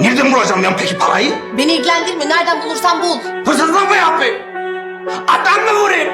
Nereden bulacağım ben peki parayı? Beni ilgilendirmiyor. Nereden bulursan bul. Hırsızlık mı yapayım? Adam mı vurayım?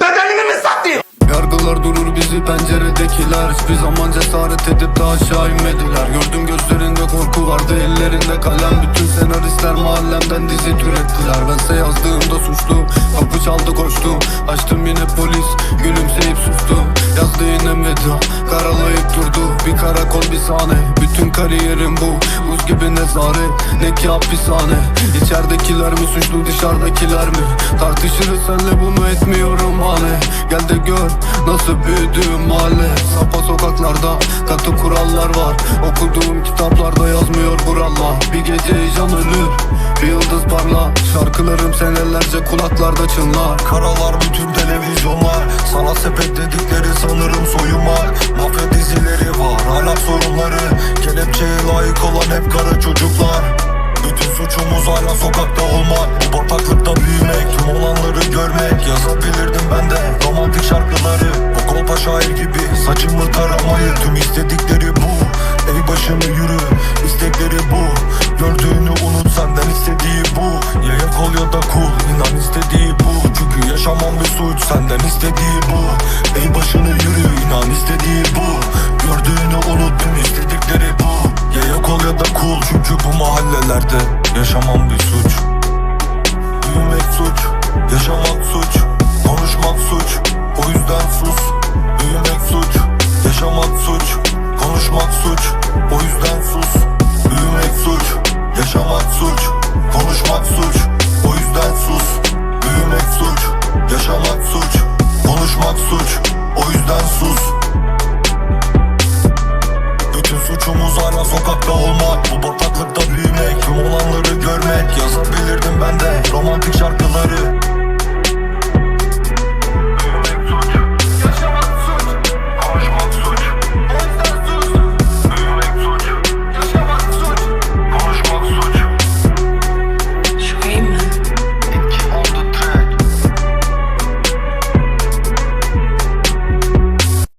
Bedenimi mi satayım? Yargılar durur bizi penceredekiler Hiçbir zaman cesaret edip de aşağı inmediler Gördüm gözlerinde korku vardı ellerinde kalem Bütün senaristler mahallemden dizi türettiler Bense yazdığımda suçlu Kapı çaldı koştum Açtım yine polis Gülümseyip sustum Yazdı yine veda Karalayıp durdu Bir karakol sahne Bütün kariyerim bu Buz gibi nezaret Ne ki hapishane İçeridekiler mi suçlu dışarıdakiler mi? Tartışırız senle bunu etmiyorum hani Gel de gör nasıl büyüdüğüm mahalle Sapa sokaklarda katı kurallar var. Okuduğum kitaplarda yazmıyor kurallar. Bir gece heyecan ölür bir yıldız parla Şarkılarım senelerce kulaklarda çınlar. Karalar bütün televizyonlar. Sana sepet dedikleri sanırım hep kara çocuklar. Bütün suçumuz hala sokakta olmak. Bu bataklıkta büyümek Tüm olanları görmek. Yazabilirdim ben de romantik şarkıları. O kolpa şair gibi Saçımı taramayı. Tüm istedikleri bu. Ey başını yürü istekleri bu. Gördüğünü unut senden istediği bu. Ya yak ol ya da cool İnan istediği bu. Çünkü yaşamam bir suç Senden istediği bu. Ey başını yürü inan istediği bu mahallelerde yaşamam bir suç. Büyümek suç, yaşamak suç, konuşmak suç. O yüzden sus, büyümek suç, yaşamak suç, konuşmak suç. O yüzden sus, büyümek suç, yaşamak suç, konuşmak suç. O yüzden sus, büyümek suç, yaşamak suç, konuşmak suç. O yüzden sus. Suçumuz ara sokakta olmak. Bu bataklıkta bir olanları görmek Yazık bilirdim ben de. Romantik şarkıları